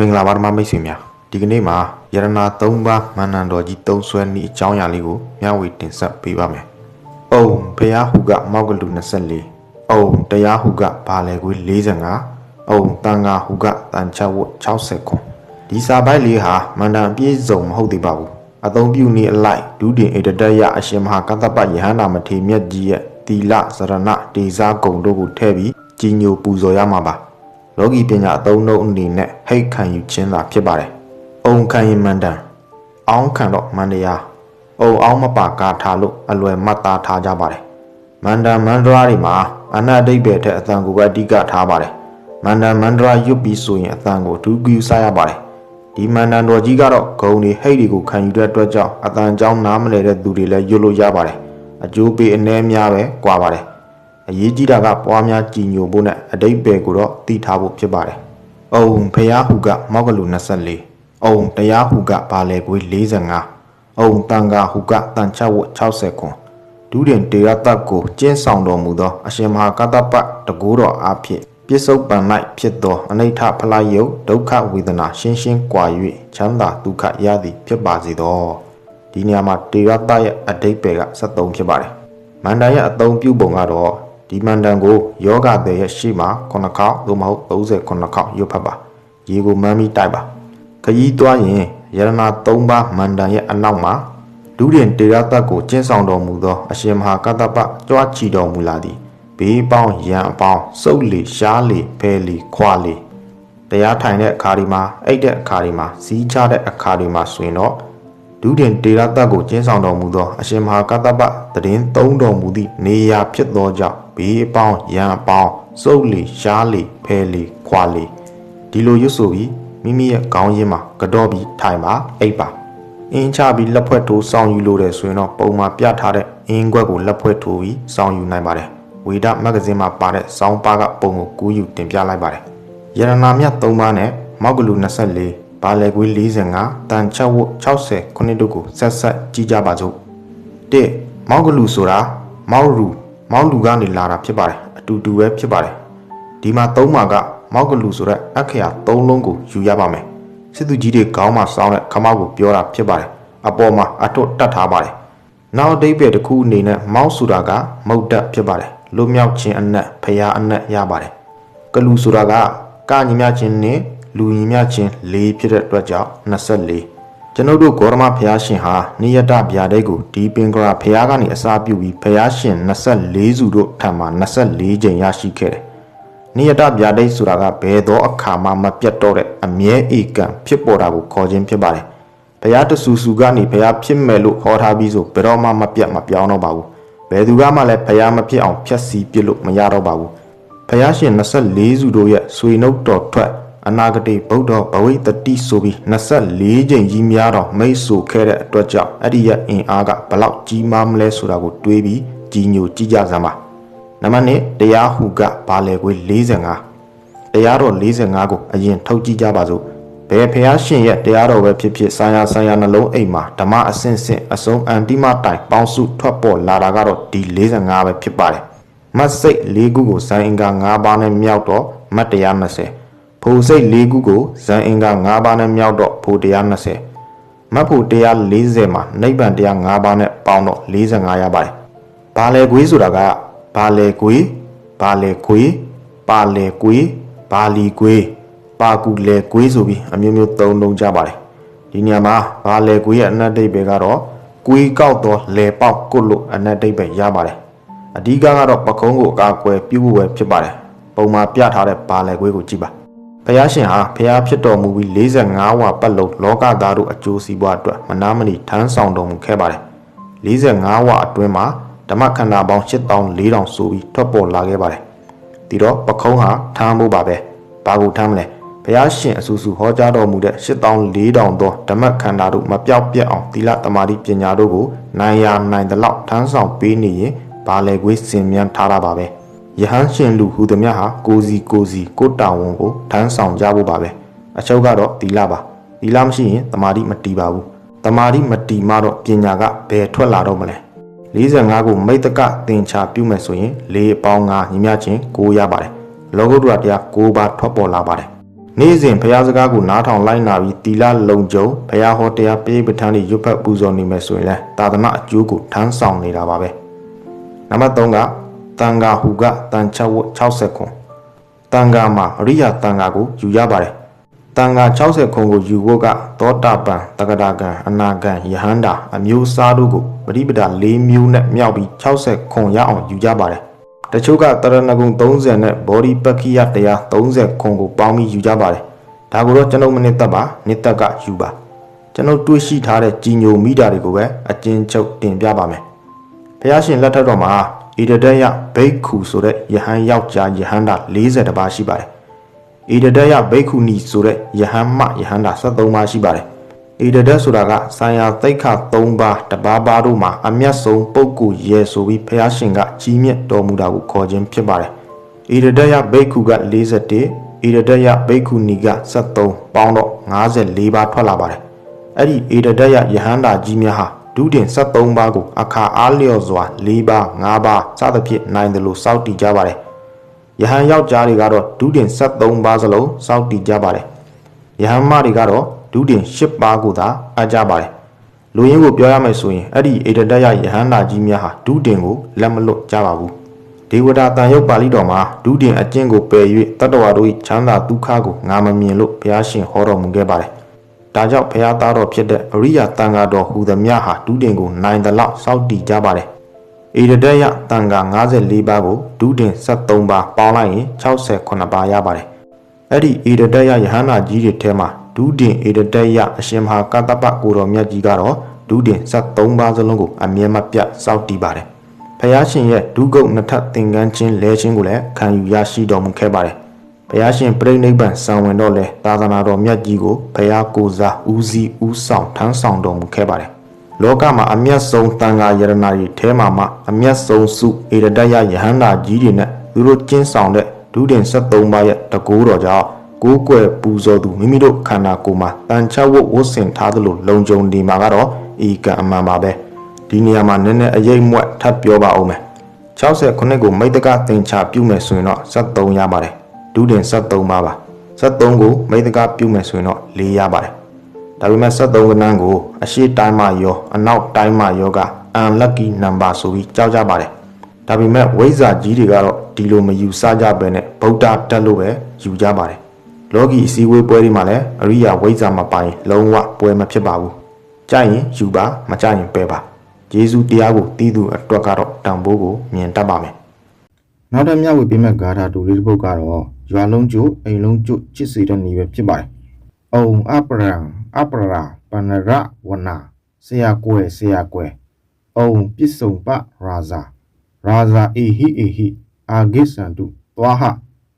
မင်္ဂလာပါဓမ္မမိတ်ဆွေများဒီကနေ့မှာယရနာ၃ပါးမန္တန်တော်ကြီးသုံးဆွဲနည်းအကြောင်းအရာလေးကိုမျှဝေတင်ဆက်ပေးပါမယ်။အုံဘုရားဟုကမောက်ကလူ24အုံတရားဟုကဘာလဲကွေး45အုံတန်ဃာဟုကတန်ချဝတ်60ခွန်ဒီစာပိုက်လေးဟာမန္တန်အပြည့်စုံမဟုတ်သေးပါဘူး။အသုံးပြုနည်းအလိုက်ဒုတင်ဧတတရအရှင်မဟာကတ္တပယဟန္တာမထေမြတ်ကြီးရဲ့တီလစရဏတေဇာကုံတို့ကိုထည့်ပြီးကြီးညိုပူဇော်ရမှာပါ။ လောကီပညာအသုံးနှုန်းအနေနဲ့ဟိတ်ခံယူခြင်းသာဖြစ်ပါတယ်။အုံခံရင်မန္တန်အောင်းခံတော့မန္တရားအုံအောင်းမပါကာထားလို့အလွယ်မှတ်သားထားကြပါတယ်။မန္တန်မန္တရာတွေမှာအနတ်အဓိပ္ပာယ်ထက်အတန်ကိုပဲအဓိကထားပါတယ်။မန္တန်မန္တရာရွတ်ပြီးဆိုရင်အတန်ကိုအထူးကူစားရပါတယ်။ဒီမန္တန်တော်ကြီးကတော့ဂုံတွေဟိတ်တွေကိုခံယူတဲ့အတွက်ကြောင့်အတန်ကြောင်းနားမလဲတဲ့သူတွေလည်းရွတ်လို့ရပါတယ်။အကျိုးပေးအနည်းများပဲကွာပါတယ်။ အရေးကြီးတာကပွားများကြည်ညိုဖို့နဲ့အတိတ်ပဲကိုတော့တည်ထားဖို့ဖြစ်ပါတယ်။အုံဖျားဟုကမောက်ကလူ24အုံတရားဟုကဘာလဲကွေး45အုံတန်ဃာဟုကတန်ချဝတ်60ခွန်ဒုတင်တေရတတ်ကိုကျင်းဆောင်တော်မူသော အရှင်မဟာကတ္တပတကူတော်အားဖြင့်ပြစ္ဆုတ်ပန်၌ဖြစ်သောအနိဋ္ဌဖလားယုတ်ဒုက္ခဝေဒနာရှင်းရှင်းကွာ၍ချမ်းသာဒုက္ခရသည်ဖြစ်ပါစေသောဒီနေရာမှာတေရတရဲ့အတိတ်ပဲက73ဖြစ်ပါတယ်မန္တန်ရဲ့အသုံးပြုပုံကတော့ ဒီမန္တန်ကိုယောဂတဲ့ရဲ့ရှေ့မှာ9ခေါက်သို့မဟုတ်39ခေါက်ရွတ်ဖတ်ပါရေကိုမမ်းပြီးတိုက်ပါခยีသွားရင်ယရနာ3ပါးမန္တန်ရဲ့အနောက်မှာဒုရင်တေရတတ်ကိုကျင်းဆောင်တော်မူသောအရှင်မဟာကတ္တပကြွားချီတော်မူလာသည်ဘေးပေါင်းရန်အပေါင်းစုပ်လီရှားလီဖဲလီခွာလီတရားထိုင်တဲ့အခါဒီမှာအိတ်တဲ့အခါဒီမှာစီးချတဲ့အခါဒီမှာဆိုရင်တော့ဒုတင်တေရတတ်ကိုကျင်းဆောင်တော်မူသောအရှင်မဟာကတ္တပတရင်သုံးတော်မူသည့်နေရာဖြစ်သောကြောင့် ဘေးအပေါင်းရန်အပေါင်းစုပ်လီရှားလီဖဲလီခွာလီဒီလိုရွတ်ဆိုပြီးမိမိရဲ့ခေါင်းရင်းမှာကတော့ပြီးထိုင်ပါအိပ်ပါအင်းချပြီးလက်ဖွဲ့ထိုးစောင်းယူလို့တဲ့ဆိုရင်တော့ပုံမှာပြထားတဲ့အင်းခွက်ကိုလက်ဖွဲ့ထိုးပြီးစောင်းယူနိုင်ပါတယ်ဝေဒမဂ္ဂဇင်းမှာပါတဲ့စောင်းပါကပုံကိုကူးယူတင်ပြလိုက်ပါတယ်ယရနာမြတ်3ပါးနဲ့မောက်ကလူ24ဘာလဲကွေး45တန်ချက်ဝတ်60ခုနှစ်တို့ကိုဆက်ဆက်ကြည့်ကြပါစို့တစ်မောက်ကလူဆိုတာမောက်လူ မောက်လူကနေလာတာဖြစ်ပါတယ်အတူတူပဲဖြစ်ပါတယ်ဒီမှာသုံးမှာကမောက်ကလူဆိုတဲ့အခရာသုံးလုံးကိုယူရပါမယ်စစ်သူကြီးတွေခေါင်းမှာစောင်းတဲ့ခမောက်ကိုပြောတာဖြစ်ပါတယ်အပေါ်မှာအထွတ်တတ်ထားပါတယ်နောက်အတိတ်ပဲတစ်ခုအနေနဲ့မောက်ဆိုတာကမုတ်တက်ဖြစ်ပါတယ်လွတ်မြောက်ခြင်းအနက်ဖရာအနက်ရပါတယ်ကလူဆိုတာကကညီမြခြင်းနဲ့လူညီမြခြင်း၄ဖြစ်တဲ့အတွက်ကြောင့်24 ကျွန်ုပ်တို့ဂေါရမဘုရားရှင်ဟာနိယတဗျာဒိတ်ကိုဒီပင်ကရာဘုရားကနေအစာပြုပြီးဘုရားရှင်24စုတို့ထံမှ24ကြိမ်ရရှိခဲ့တယ်။နိယတဗျာဒိတ်ဆိုတာကဘယ်သောအခါမှမပြတ်တော့တဲ့အမြဲဧကံဖြစ်ပေါ်တာကိုခေါ်ခြင်းဖြစ်ပါတယ်။ဘုရားတဆူဆူကနေဘုရားဖြစ်မယ်လို့ခေါ်ထားပြီးဆိုဘယ်တော့မှမပြတ်မပြောင်းတော့ပါဘူး။ဘယ်သူကမှလည်းဘုရားမဖြစ်အောင်ဖျက်ဆီးပစ်လို့မရတော့ပါဘူး။ဖယားရှင်24စုတို့ရဲ့ဆွေနှုတ်တော်ထွက် အနာဂတိဗုဒ္ဓဘဝိတ္တိဆိုပြီး24ကြိမ်ကြီးများတော်မိတ်ဆိုခဲ့တဲ့အတွက်ကြောင့်အဲ့ဒီရဲ့အင်အားကဘလောက်ကြီးမားမလဲဆိုတာကိုတွေးပြီးကြီးညိုကြည့်ကြစမ်းပါနံပါတ်1တရားဟုကဘာလဲကွေး45တရားတော်45ကိုအရင်ထုတ်ကြည့်ကြပါစို့ဘယ်ဖယားရှင်ရဲ့တရားတော်ပဲဖြစ်ဖြစ်ဆာယာဆာယာနှလုံးအိမ်မှာဓမ္မအဆင့်ဆင့်အစုံအန်တိမတိုင်ပေါင်းစုထွက်ပေါ်လာတာကတော့ဒီ45ပဲဖြစ်ပါတယ်မတ်စိတ်၄ခုကိုဇန်အင်္ဂါ၅ပါးနဲ့မြောက်တော့မတ်120 ဖိုစိတ်၄ခုကိုဇန်အင်္ဂါ၅ပါးနဲ့မြောက်တော့ဖို120မတ်ဖို့140မှာနိဗ္ဗာန်တရား၅ပါးနဲ့ပေါင်းတော့45ရပါတယ်။ဘာလဲကွေးဆိုတာကဘာလဲကွေးဘာလဲကွေးပါလဲကွေးဘာလီကွေးပါကူလဲကွေးဆိုပြီးအမျိုးမျိုးသုံးလုံးကြပါတယ်။ဒီနေရာမှာဘာလဲကွေးရဲ့အနတ်တိတ်ပဲကတော့ကွေးကောက်တော့လဲပေါက်ကုတ်လို့အနတ်တိတ်ပဲရပါတယ်။အဓိကကတော့ပကုံးကိုအကာအကွယ်ပြုဖို့ပဲဖြစ်ပါတယ်ပုံမှာပြထားတဲ့ဘာလဲခွေးကိုကြည့်ပါ ဘုရားရှင်ဟာဘုရားဖြစ်တော်မူပြီး45ဝါပတ်လုံးလောကသားတို့အကျိုးစီးပွားအတွက်မနာမနီထမ်းဆောင်တော်မူခဲ့ပါတယ်45ဝါအတွင်းမှာဓမ္မခန္ဓာပေါင်း8400ဆိုပြီးထွက်ပေါ်လာခဲ့ပါတယ်ဒီတော့ပကုံးဟာထမ်းဖို့ပါပဲဘာကိုထမ်းမလဲဘုရားရှင်အဆူဆူဟောကြားတော်မူတဲ့8400သောဓမ္မခန္ဓာတို့မပြောက်ပြက်အောင်သီလတမာတိပညာတို့ကိုနိုင်ရာနိုင်သလောက်ထမ်းဆောင်ပေးနေရင်ဘာလဲကွေးစင်မြန်းထားတာပါပဲ ယဟန်ရှင်လူဟူသည်မြဟာကိုစီကိုစီကိုတာဝန်ကိုထမ်းဆောင်ကြဖို့ပါပဲအချုပ်ကတော့တီလာပါတီလာမရှိရင်တမာတိမတီပါဘူးတမာတိမတီမှတော့ပညာကဘယ်ထွက်လာတော့မလဲ45ကိုမိတ်တကတင်ချပြုမယ်ဆိုရင်၄အပေါင်း9ညီမျှချင်း9ရပါတယ်လောကုတ္တရာတရား9ပါးထွက်ပေါ်လာပါတယ်နေ့စဉ်ဖရားစကားကိုနားထောင်လိုက်နာပြီးတီလာလုံကြုံဖရားဟောတရားပေးပဋ္ဌာန်းတွေရွတ်ဖတ်ပူဇော်နေမယ်ဆိုရင်လည်းသာသနာအကျိုးကိုထမ်းဆောင်နေတာပါပဲနံပါတ်3က တန်ဃာဟုကတန်ချဝတ်60ခွန်တန်ဃာမှာအရိယာတန်ဃာကိုယူရပါတယ်တန်ဃာ60ခွန်ကိုယူဖို့ကသောတာပန်တက္ကတာကံအနာကံယဟန္တာအမျိုးစားတို့ကိုပရိပဒ၄မျိုးနဲ့မြောက်ပြီး60ခွန်ရအောင်ယူကြပါတယ်တချို့ကတရဏဂုံ30နဲ့ဘောဓိပက္ခိယတရား30ခွန်ကိုပေါင်းပြီးယူကြပါတယ်ဒါကိုတော့ကျွန်ုပ်မနစ်သက်ပါနှစ်သက်ကယူပါကျွန်ုပ်တွေ့ရှိထားတဲ့ကြီးညိုမိတာတွေကိုပဲအကျဉ်းချုပ်တင်ပြပါမယ်ဘုရားရှင်လက်ထက်တော်မှာ ဣဒတယဘိက္ခုဆိုတဲ့ယဟန်ယောက်ျားယဟန္တာ40ပါးရှိပါတယ်ဣဒတယဘိက္ခုနီဆိုတဲ့ယဟန်မယဟန္တာ73ပါးရှိပါတယ်ဣဒတဆိုတာကဆံယာသိက္ခ3ပါးတပါးပါးတို့မှာအမျက်ဆုံးပုဂ္ဂိုလ်ရဲဆိုပြီးဘုရားရှင်ကကြီးမြတ်တော်မူတာကိုခေါ်ခြင်းဖြစ်ပါတယ်ဣဒတယဘိက္ခုက41ဣဒတယဘိက္ခုနီက73ပေါင်းတော့54ပါးထွက်လာပါတယ်အဲ့ဒီဣဒတယယဟန္တာကြီးများဟာ ဒုတင်73ပါးကိုအခါအားလျော်စွာ4ပါး5ပါးစသဖြင့်နိုင်တယ်လို့စောင့်တည်ကြပါတယ်ယဟန်ယောက်ျားတွေကတော့ဒုတင်73ပါးစလုံးစောင့်တည်ကြပါတယ်ယဟန်မတွေကတော့ဒုတင်10ပါးကိုသာအပ်ကြပါတယ်လူရင်းကိုပြောရမယ်ဆိုရင်အဲ့ဒီဣဒတယယဟန္တာကြီးများဟာဒုတင်ကိုလက်မလွတ်ကြပါဘူးဒေဝတာတန်ရုပ်ပါဠိတော်မှာဒုတင်အကျင့်ကိုပယ်၍တတ္တဝါတို့၏ချမ်းသာဒုက္ခကိုငါမမြင်လို့ဘုရားရှင်ဟောတော်မူခဲ့ပါတယ်။ ဒါကြောင့်ဘုရားသားတော်ဖြစ်တဲ့အရိယာတန်ဃာတော်ဟူသည်များဟာဒုတင်ကိုနိုင်သလောက်စောင့်တည်ကြပါတယ်။ဣရဒယတန်ဃာ54ပါးကိုဒုတင်73ပါးပေါင်းလိုက်ရင်68ပါးရပါတယ်။အဲ့ဒီဣရဒယယဟန္တာကြီးတွေထဲမှာဒုတင်ဣရဒယအရှင်မဟာကတ္တပကိုတော်မြတ်ကြီးကတော့ဒုတင်73ပါးစလုံးကိုအမြဲမပြတ်စောင့်တည်ပါတယ်။ဖယားရှင်ရဲ့ဒုက္ကုတ်နှစ်ထပ်သင်္ကန်းချင်းလဲချင်းကိုလည်းခံယူရရှိတော်မူခဲ့ပါတယ်။ ဖယားရှင်ပြိဋိဘံစံဝင်တော့လဲသာသနာတော်မြတ်ကြီးကိုဖယားကိုစားဦးစီးဦးဆောင်ထမ်းဆောင်တော်မူခဲ့ပါတယ်။လောကမှာအမျက်ဆုံးတန်ခါယရနာကြီးထဲမှာမှအမျက်ဆုံးစုဧရတယယဟန္တာကြီးတွေနဲ့သူတို့ကျင်းဆောင်တဲ့ဒုတင်73ပါးရဲ့တကူတော်ကြောင့်ကိုးကွယ်ပူဇော်သူမိမိတို့ခန္ဓာကိုယ်မှာတန်ချဝတ်ဝတ်ဆင်ထားသလိုလုံခြုံနေမှာကတော့ဤကံအမှန်ပါပဲ။ဒီနေရာမှာနည်းနည်းအရေးမွက်ထပ်ပြောပါအောင်မယ်69ကိုမိတ်တကတင်ချပြုမယ်ဆိုရင်တော့73ရပါတယ် ဒုတင်73ပါပါ73ကိုမိတ်တကပြုမယ်ဆိုရင်တော့4ရပါတယ်ဒါပေမဲ့73ကနန်းကိုအရှိတိုင်းမှရောအနောက်တိုင်းမှရောကအန်လက်ကီနံပါဆိုပြီးကြောက်ကြပါတယ်ဒါပေမဲ့ဝိဇ္ဇာကြီးတွေကတော့ဒီလိုမယူဆကြပဲနဲ့ဗုဒ္ဓတက်လို့ပဲယူကြပါတယ်လောကီအစည်းအဝေးပွဲတွေမှာလည်းအရိယာဝိဇ္ဇာမပိုင်လုံးဝပွဲမဖြစ်ပါဘူးကြိုက်ရင်ယူပါမကြိုက်ရင်ပယ်ပါယေရှုတရားကိုတည်သူအတွက်ကတော့တန်ဖိုးကိုမြင်တတ်ပါမယ်။နောက်တစ်မြဝေပေးမဲ့ဂါထာတူလေးတစ်ပုဒ်ကတော့ ရွာလုံးကျို့အိမ်လုံးကျို့ချစ်စေတဲ့နေပဲဖြစ်ပါတယ်။အုံအပရံအပရာပနရဝနာဆရာကွယ်ဆရာကွယ်အုံပစ္စုံပရာဇာရာဇာအေဟိအေဟိအာဂိစန္တုသွားဟ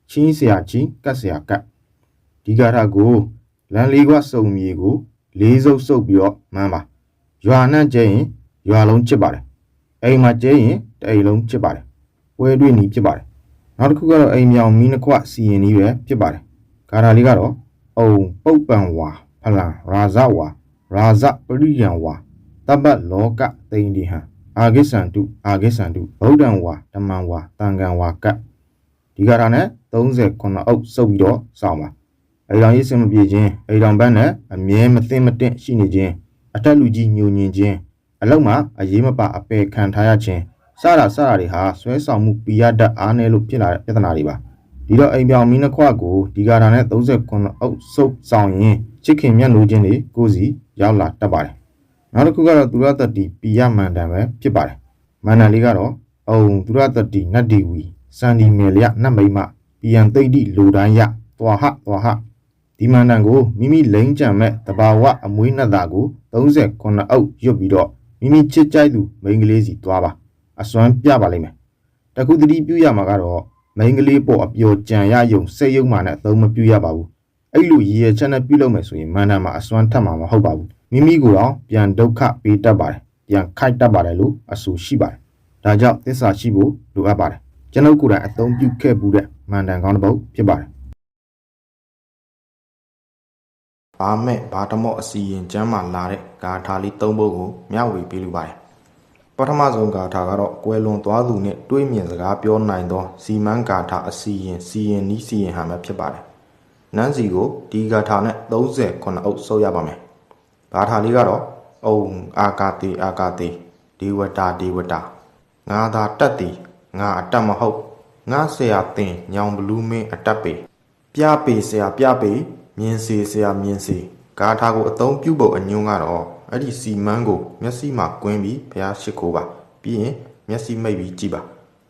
ချင်းဆရာချင်းကတ်ဆရာကတ်ဒီဂါထာကိုလန်လေးကစုံမြေကို လေးစုပ်စုပ်ပြီးတော့မှန်းပါရွာနဲ့ကျရင်ရွာလုံးချစ်ပါတယ်အိမ်မှာကျဲရင်တအိမ်လုံးချစ်ပါတယ်ပွဲတွေ့နီးဖြစ်ပါတယ် နောက်တစ်ခုကတော့အိမ်မြောင်မီးနှခွစီရင်နီးပဲဖြစ်ပါတယ်ဂါထာလေးကတော့အုံပုပ်ပံဝါဖလံရာဇဝါရာဇပရိယံဝါတပ္ပလောကသိင်ဒီဟံအာဂိစန္တုအာဂိစန္တုဗုဒ္ဓံဝါဓမ္မံဝါတန်ကံဝါကဒီဂါထာနဲ့39အုပ်စုပ်ပြီးတော့စောင်းပါအိမ်တော်ရေးစင်မပြေခြင်းအိမ်တော်ဘန်းနဲ့အမြဲမသိမတင့်ရှိနေခြင်းအထက်လူကြီးညိုညင်ခြင်းအလုံးမှာအရေးမပါအပယ်ခံထားရခြင်း စတာစတာတွေဟာဆွဲဆောင်မှုပိယတတ်အားနည်းလို့ဖြစ်လာတဲ့ပြဿနာတွေပါဒီတော့အိမ်ပြောင်မီးနှခွကိုဒီကာတာနဲ့39အုပ်စုပ်ဆောင်ရင်ချစ်ခင်မြတ်လို့ခြင်းတွေကိုစီရောက်လာတတ်ပါတယ်နောက်တစ်ခုကတော့သူရတတိပိယမန္တန်ပဲဖြစ်ပါတယ်မန္တန်လေးကတော့အုံသူရတတိနတ်ဒီဝီစန္ဒီမေလျနတ်မိမပိယံသိတိလူတိုင်းရသွာဟသွာဟဒီမန္တန်ကိုမိမိလိမ့်ကြံမဲ့တဘာဝအမွေးနှက်တာကို39အုပ်ရွတ်ပြီးတော့မိမိချစ်ကြိုက်သူမိန်းကလေးစီသွားပါ အစွမ်းပြပါလိမ့်မယ်တခုတတိပြုရမှာကတော့မိန်းကလေးပေါ်အပျော်ကြံရယုံစိတ်ယုံမှနဲ့အသုံးမပြုရပါဘူးအဲ့လိုရည်ရချက်နဲ့ပြုလုပ်မယ်ဆိုရင်မန္တန်မှာအစွမ်းထပ်မှာမဟုတ်ပါဘူးမိမိကိုယ်တော့ပြန်ဒုက္ခပေးတတ်ပါတယ်ပြန်ခိုက်တတ်ပါတယ်လို့အဆိုရှိပါတယ်ဒါကြောင့်သစ္စာရှိဖို့လိုအပ်ပါတယ်ကျွန်ုပ်ကိုယ်တိုင်အသုံးပြုခဲ့မှုတဲ့မန္တန်ကောင်းတစ်ပုဒ်ဖြစ်ပါတယ်ဘာမဲ့ဘာတမော့အစီရင်ကျမ်းမှာလာတဲ့ဂါထာလေး၃ပုဒ်ကိုမျှဝေပေးလိုပါတယ် ပထမဆုံးဂါထာကတော့ကွယ်လွန်သွားသူနဲ့တွေးမြင်စကားပြောနိုင်သောစီမံဂါထာအစီရင်စီရင်နီးစီရင်ဟာပဲဖြစ်ပါတယ်နန်းစီကိုဒီဂါထာနဲ့39အုပ်ဆုပ်ရပါမယ်ဂါထာလေးကတော့အုံအာကာတိအာကာတိဒီဝတာဒီဝတာငါသာတက်သည်ငါအတက်မဟုတ်ငါဆရာတင်ညောင်ဘလူးမင်းအတက်ပေပြပေဆရာပြပေမြင်စီဆရာမြင်စီဂါထာကိုအသုံးပြုဖို့အညွှန်းကတော့ အဲ့ဒီစီမန်းကိုမျက်စိမှာကွင်းပြီးဘုရားရှိခိုးပါပြီးရင်မျက်စိမိတ်ပြီးကြည့်ပါ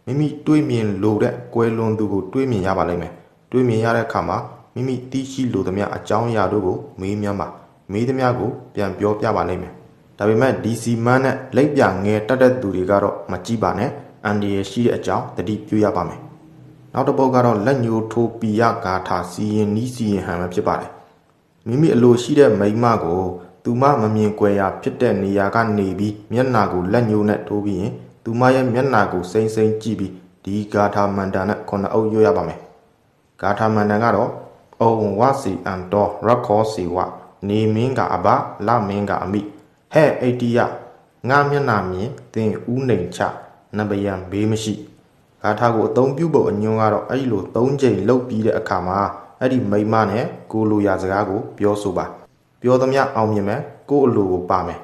မိမိတွေးမြင်လို့တဲ့ကွယ်လွန်သူကိုတွေးမြင်ရပါလိမ့်မယ်တွေးမြင်ရတဲ့အခါမှာမိမိသိရှိလိုသမျှအကြောင်းအရာတို့ကိုမေးမြန်းပါမေးသမျှကိုပြန်ပြောပြပါလိမ့်မယ်ဒါပေမဲ့ဒီစီမန်းနဲ့လက်ပြငယ်တက်တဲ့သူတွေကတော့မကြည့်ပါနဲ့အန်ဒီရရှိတဲ့အကြောင်းတတိပြုရပါမယ်နောက်တစ်ပုဒ်ကတော့လက်ညှိုးထိုးပီယဂါထာစီရင်နီးစီရင်ဟန်ပဲဖြစ်ပါတယ်မိမိအလိုရှိတဲ့မိန်းမကို သူမမမြင်ကွယ်ရာဖြစ်တဲ့နေရာကနေပြီးမျက်နာကိုလက်ညှိုးနဲ့ထိုးပြီးရင်သူမရဲ့မျက်နာကိုစိမ့်စိမ့်ကြည့်ပြီးဒီဂါထာမန္တန်နဲ့ခုနှစ်အုပ်ရွတ်ရပါမယ်ဂါထာမန္တန်ကတော့အုံဝစီအန်တော်ရခောစီဝနေမင်းကအဘလမင်းကအမိဟဲ့အိတိယငါမျက်နာမြင်သင်ဥနှိမ်ချနဗယံဘေးမရှိဂါထာကိုအသုံးပြုဖို့အညွှန်းကတော့အဲ့ဒီလို၃ချိန်လှုပ်ပြီးတဲ့အခါမှာအဲ့ဒီမိမနဲ့ကိုလိုရာစကားကိုပြောဆိုပါ ပြောသမျှအောင်မြင်မယ်ကိုအလိုကိုပါမယ်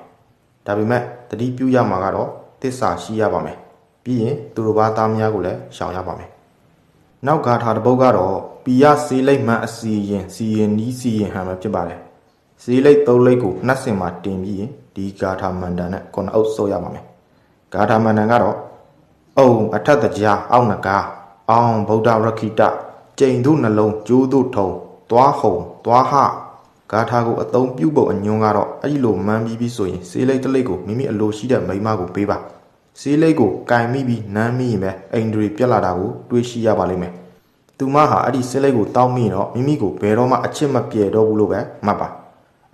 ဒါပေမဲ့တတိပြုရမှာကတော့တစ္ဆာရှိရပါမယ်ပြီးရင်သူတို့ဘာသားများကိုလည်းရှောင်ရပါမယ်နောက်ဂါထာတစ်ပုဒ်ကတော့ပိယစေးလိတ်မှန်အစီရင်စီရင်နီးစီရင်ဟန်ပဲဖြစ်ပါတယ်စေးလိတ်သုံးလိတ်ကိုနှက်စင်မှာတင်ပြီးရင်ဒီဂါထာမန္တန်နဲ့ခုနှစ်အုပ်ဆုပ်ရပါမယ်ဂါထာမန္တန်ကတော့အုံအထက်တကြားအောက်နကားအောင်ဗုဒ္ဓရခိတကျိန်တို့နှလုံးကျိုးတို့ထုံသွားဟုံသွားဟ ဂါထာကိုအသုံးပြုဖို့အညွန်းကတော့အဲ့ဒီလိုမှန်းပြီးပြီဆိုရင်စေးလိတ်တစ်လိတ်ကိုမိမိအလိုရှိတဲ့မိန်းမကိုပေးပါစေးလိတ်ကိုကင်မိပြီးနမ်းမိရင်ပဲအိန္ဒြေပြက်လာတာကိုတွေးရှိရပါလိမ့်မယ်သူမဟာအဲ့ဒီစေးလိတ်ကိုတောင်းမိရင်တော့မိမိကိုဘယ်တော့မှအချစ်မပြေတော့ဘူးလို့ပဲမှတ်ပါ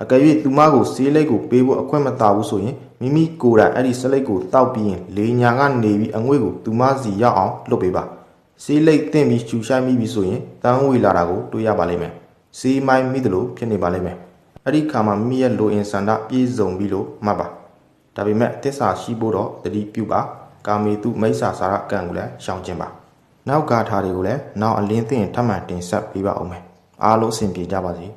အကယ်၍သူမကိုစေးလိတ်ကိုပေးဖို့အခွင့်မတာဘူးဆိုရင်မိမိကိုယ်တိုင်အဲ့ဒီစေးလိတ်ကိုတောက်ပြီးရင်လေညာကနေပြီးအငွေ့ကိုသူမစီရောက်အောင်လုပ်ပေးပါစေးလိတ်တင့်ပြီးချူဆိုင်မိပြီဆိုရင်တန်းဝေလာတာကိုတွေးရပါလိမ့်မယ် စေးမိုင်းမိတယ်လို့ဖြစ်နေပါလိမ့်မယ်အဲ့ဒီခါမှာမိမိရဲ့လိုအင်ဆန္ဒပြည့်စုံပြီလို့မှတ်ပါဒါပေမဲ့တစ္ဆာရှိဖို့တော့တတိပြုပါကာမေတုမိစ္ဆာစာရကံကိုလည်းရှောင်ကျင်ပါနောက်ဂါထာတွေကိုလည်းနောက်အလင်းသိရင်ထပ်မံတင်ဆက်ပေးပါအောင်မယ်အားလုံးအဆင်ပြေကြပါစေ